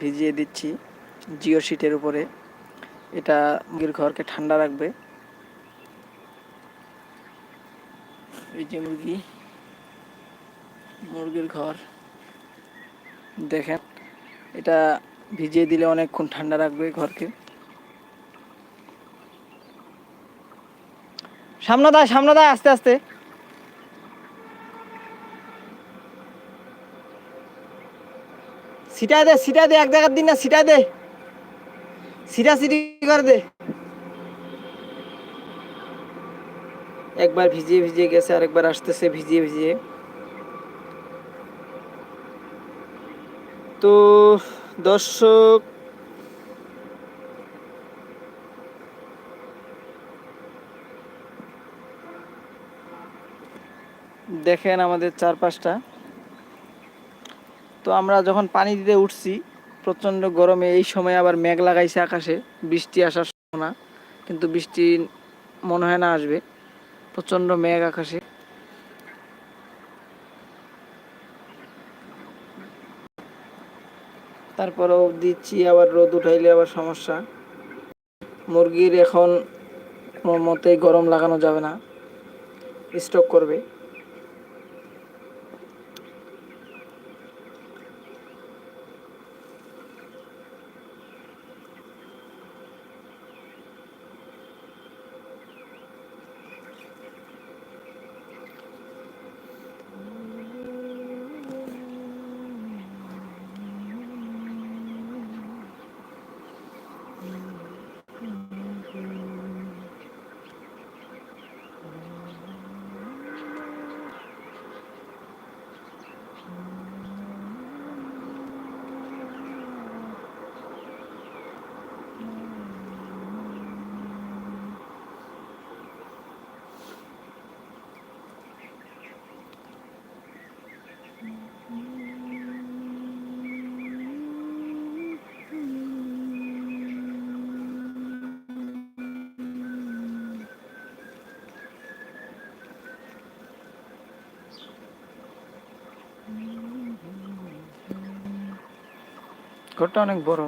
ভিজিয়ে দিচ্ছি জিও শিটের উপরে। এটা মুরগির ঘরকে ঠান্ডা রাখবে। এই যে মুরগি, মুরগির ঘর। দেখেন, এটা ভিজিয়ে দিলে অনেকক্ষণ ঠান্ডা রাখবে ঘরকে। সামনে দায় সামনে দায় আস্তে আস্তে। সিটা দে সিটা দে, এক জায়গার দিন না সিটা দে। সিটা সিটি করে দে। একবার ভিজিয়ে ভিজিয়ে গেছে, আরেকবার আসতেছে, ভিজিয়ে ভিজিয়ে। তো দর্শক, দেখেন আমাদের চারপাশটা। তো আমরা যখন পানি দিতে উঠছি, প্রচণ্ড গরমে এই সময় আবার মেঘ লাগাইছে আকাশে। বৃষ্টি আসার সম্ভাবনা, কিন্তু বৃষ্টি মনে হয় না আসবে। প্রচণ্ড মেঘ আকাশে। তারপরেও দিচ্ছি, আবার রোদ উঠাইলে আবার সমস্যা। মুরগির এখন মতেই গরম লাগানো যাবে না। স্টক করবে। ঘরটা অনেক বড়।